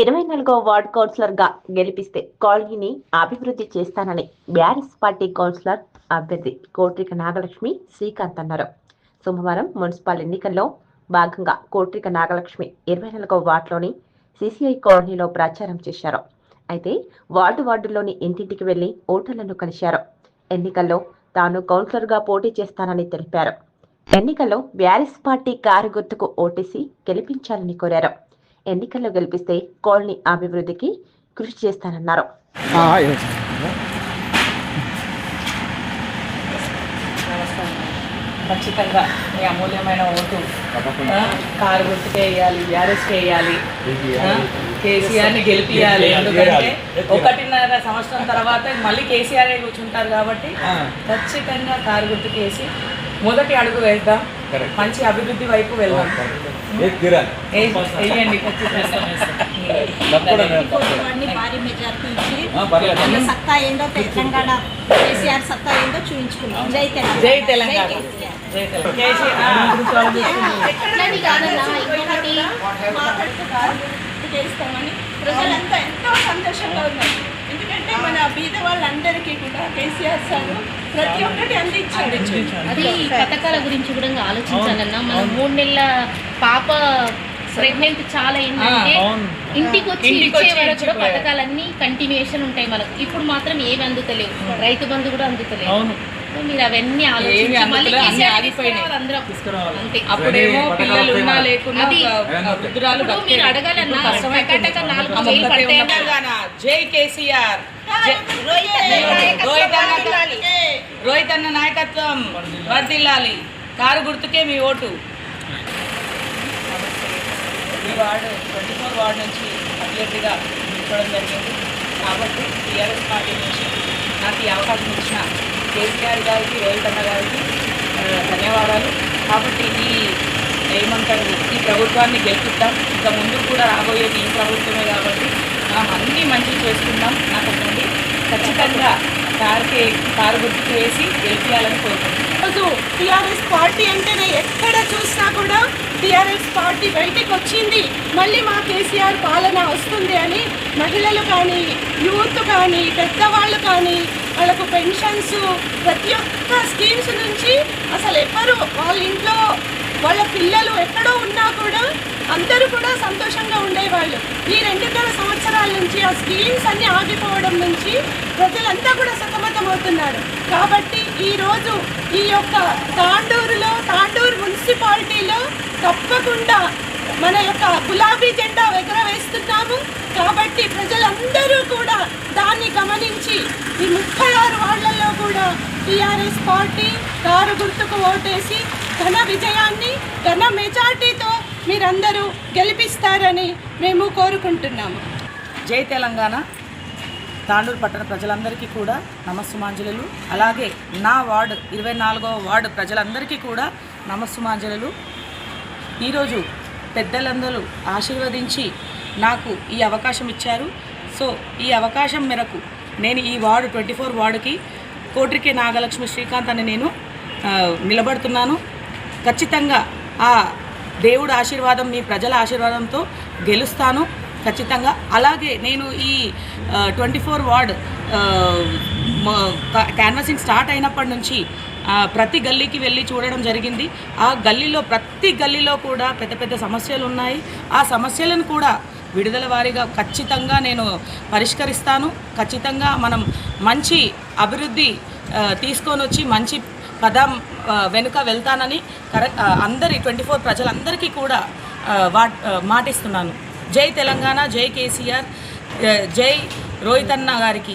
ఇరవై నాలుగో వార్డ్ కౌన్సిలర్గా గెలిపిస్తే కాలనీని అభివృద్ధి చేస్తానని బ్యారిస్ పార్టీ కౌన్సిలర్ అభ్యర్థి కోట్రిక నాగలక్ష్మి శ్రీకాంత్ అన్నారు. సోమవారం మున్సిపల్ ఎన్నికల్లో భాగంగా కోట్రిక నాగలక్ష్మి ఇరవై నాలుగో వార్డులోని సిసిఐ కాలనీలో ప్రచారం చేశారు. అయితే వార్డు వార్డులోని ఇంటింటికి వెళ్ళి ఓటర్లను కలిశారు. ఎన్నికల్లో తాను కౌన్సిలర్గా పోటీ చేస్తానని తెలిపారు. ఎన్నికల్లో బ్యారిస్ పార్టీ కారు గుర్తుకు ఓటేసి గెలిపించాలని కోరారు. ఎన్నికల్లో గెలిపిస్తే కాలనీ అభివృద్ధికి కృషి చేస్తానన్నారు. ఖచ్చితంగా మీ అమూల్యమైన ఓటు కారు గుర్తుకే వేయాలి బీఆర్ఎస్కి వేయాలి కేసీఆర్ని గెలిపియాలి. ఎందుకంటే ఒకటిన్నర సంవత్సరం తర్వాత మళ్ళీ కేసీఆర్ కూర్చుంటారు కాబట్టి ఖచ్చితంగా కారు గుర్తుకు వేసి మొదటి అడుగు వేద్దాం. మంచి అభివృద్ధి వైపు వెళ్దాం. ఏ- వేయండి ఖచ్చితంగా వాడిని భారీ మెజార్టీ ఇచ్చి వాళ్ళ సత్తా ఏందో తెలంగాణ కేసీఆర్ సత్తా ఏందో చూపించుకున్నాం జై తెలంగాణ జై తెలంగాణ ప్రజలంతా ఎంతో సంతోషంగా ఉన్నారు ఎందుకంటే మన బీద వాళ్ళందరికీ కూడా కేసీఆర్ సార్ ప్రతి ఒక్కటి అందించారు. అది ఈ పథకాల గురించి కూడా ఆలోచించాలన్నా మనం మూడు నెలల పాప ప్రెగ్నెంట్ చాలా అయిందంటే ఇంటికి వచ్చి ఇచ్చే వరకు కూడా. పథకాలన్నీ కంటిన్యూషన్ ఉంటాయి మనకు. ఇప్పుడు మాత్రం ఏమి అందుతలేవు. రైతు బంధు కూడా అందుతలేవు మీరు అవన్నీ ఆలోచించి అప్పుడేమో పిల్లలు ఉన్నా లేకున్నా వృద్ధురాలు మీరు. అడగాలన్నా నాలుగు పడతాయి జై కేసీఆర్. రోహిత్ అన్న నాయకత్వం వర్దిల్లాలి కారు గుర్తుకే మీ ఓటు. ఈ వార్డు ట్వంటీ ఫోర్ వార్డు నుంచి అభ్యర్థిగా నిల్చోవడం జరిగింది. కాబట్టి టీఆర్ఎస్ పార్టీ నుంచి నాకు ఈ అవకాశం ఇచ్చిన కేసీఆర్ గారికి రోహిత్ అన్న గారికి ధన్యవాదాలు. కాబట్టి ఈ ఏమంటారు ఈ ప్రభుత్వాన్ని గెలిపిద్దాం. ఇంకా ముందు కూడా రాబోయేది ఈ ప్రభుత్వమే కాబట్టి మనం అన్నీ మంచి చేసుకుందాం నాకు ఒకటి ఖచ్చితంగా కారుకి కారు గుర్తుకు వేసి గెలిపించాలని కోరుకుంటున్నాను. టీఆర్ఎస్ టిఆర్ఎస్ పార్టీ అంటేనే ఎక్కడ చూసినా కూడా టీఆర్ఎస్ పార్టీ బయటికి వచ్చింది. మళ్ళీ మా కేసీఆర్ పాలన వస్తుంది అని మహిళలు కానీ యూత్ కానీ పెద్దవాళ్ళు కానీ వాళ్ళకు పెన్షన్స్ ప్రతి ఒక్క స్కీమ్స్ నుంచి అసలు ఎవరు వాళ్ళ ఇంట్లో వాళ్ళ పిల్లలు ఎక్కడో ఉన్నా కూడా అందరూ కూడా సంతోషంగా ఉండేవాళ్ళు. ఈ రెండున్నర సంవత్సరాల నుంచి ఆ స్కీమ్స్ అన్నీ ఆగిపోవడం నుంచి ప్రజలంతా కూడా సతమతమవుతున్నారు. కాబట్టి ఈరోజు ఈ యొక్క తాండూరులో తాండూరు మున్సిపాలిటీలో తప్పకుండా మన యొక్క గులాబీ జెండా ఎగరవేస్తున్నాము కాబట్టి ప్రజలందరూ కూడా దాన్ని గమనించి ఈ ముప్పై ఆరు వాళ్ళలో కూడా టీఆర్ఎస్ పార్టీ కారు గుర్తుకు ఓటేసి ఘన విజయాన్ని ఘన మెజార్టీతో మీరందరూ గెలిపిస్తారని మేము కోరుకుంటున్నాము. జై తెలంగాణ. తాండూరు పట్టణ ప్రజలందరికీ కూడా నమస్సుమాంజలు అలాగే నా వార్డు ఇరవై నాలుగవ వార్డు ప్రజలందరికీ కూడా నమస్సుమాంజలు ఈరోజు పెద్దలందరూ ఆశీర్వదించి నాకు ఈ అవకాశం ఇచ్చారు. సో ఈ అవకాశం మేరకు నేను ఈ వార్డు ట్వంటీ ఫోర్ వార్డుకి కోట్రికే నాగలక్ష్మి శ్రీకాంత్ అని నేను నిలబడుతున్నాను. ఖచ్చితంగా ఆ దేవుడు ఆశీర్వాదం మీ ప్రజల ఆశీర్వాదంతో గెలుస్తాను ఖచ్చితంగా. అలాగే నేను ఈ twenty four ward canvassing start అయినప్పటి నుంచి ప్రతి గల్లీకి వెళ్ళి చూడడం జరిగింది. ఆ గల్లీలో ప్రతి గల్లీలో కూడా పెద్ద పెద్ద సమస్యలు ఉన్నాయి. ఆ సమస్యలను కూడా విడుదల వారీగా ఖచ్చితంగా నేను పరిష్కరిస్తాను. ఖచ్చితంగా మనం మంచి అభివృద్ధి తీసుకొని వచ్చి మంచి పదం వెనుక వెళ్తానని కరెక్ట్ అందరి ట్వంటీ ఫోర్ ప్రజలందరికీ కూడా వా మాటిస్తున్నాను. జై తెలంగాణ జై కేసీఆర్ జై రోహిత్ అన్న గారికి.